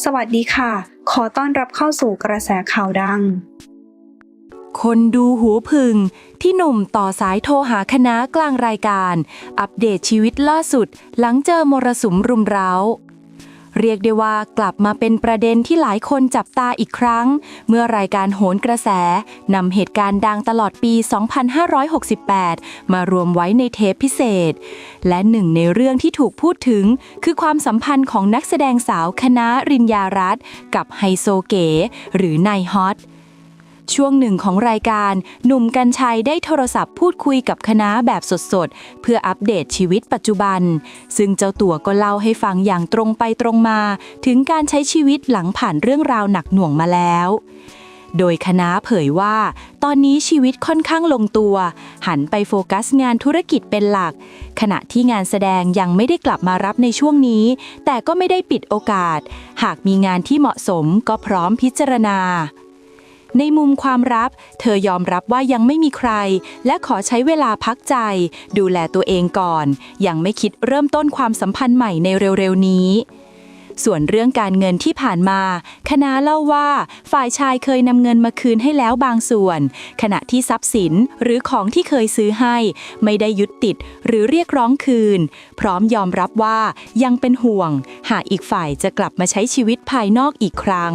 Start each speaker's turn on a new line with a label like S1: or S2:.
S1: สวัสดีค่ะ ขอต้อนรับเข้าสู่กระแสข่าวดัง
S2: คนดูหูผึ่งที่หนุ่มต่อสายโทรหาคณะกลางรายการ อัปเดตชีวิตล่าสุด หลังเจอมรสุมรุมเร้า เรียกได้ว่ากลับมาเป็นประเด็นที่หลายคนจับตาอีกครั้ง เมื่อรายการโหนกระแสนำเหตุการณ์ดังตลอดปี 2568 มารวมไว้ในเทปพิเศษ และหนึ่งในเรื่องที่ถูกพูดถึง คือความสัมพันธ์ของนักแสดงสาวคณะรินยารัตกับไฮโซเก๋หรือนายฮอต ช่วงหนึ่งของรายการ หนุ่มกัญชัยได้โทรศัพท์พูดคุยกับคณะแบบสดๆ เพื่ออัปเดตชีวิตปัจจุบัน ซึ่งเจ้าตัวก็เล่าให้ฟังอย่างตรงไปตรงมา ถึงการใช้ชีวิตหลังผ่านเรื่องราวหนักหน่วงมาแล้ว โดยคณะเผยว่า ตอนนี้ชีวิตค่อนข้างลงตัว หันไปโฟกัสงานธุรกิจเป็นหลัก ขณะที่งานแสดงยังไม่ได้กลับมารับในช่วงนี้ แต่ก็ไม่ได้ปิดโอกาส หากมีงานที่เหมาะสมก็พร้อมพิจารณา ในมุมความรับ เธอยอมรับว่ายังไม่มีใคร และขอใช้เวลาพักใจ ดูแลตัวเองก่อน ยังไม่คิดเริ่มต้นความสัมพันธ์ใหม่ในเร็วๆนี้ส่วนเรื่องการเงินที่ผ่านมา คณะเล่าว่า ฝ่ายชายเคยนำเงินมาคืนให้แล้วบางส่วน ขณะที่ทรัพย์สินหรือของที่เคยซื้อให้ ไม่ได้ยึดติดหรือเรียกร้องคืน พร้อมยอมรับว่ายังเป็นห่วง หากอีกฝ่ายจะกลับมาใช้ชีวิตภายนอกอีกครั้ง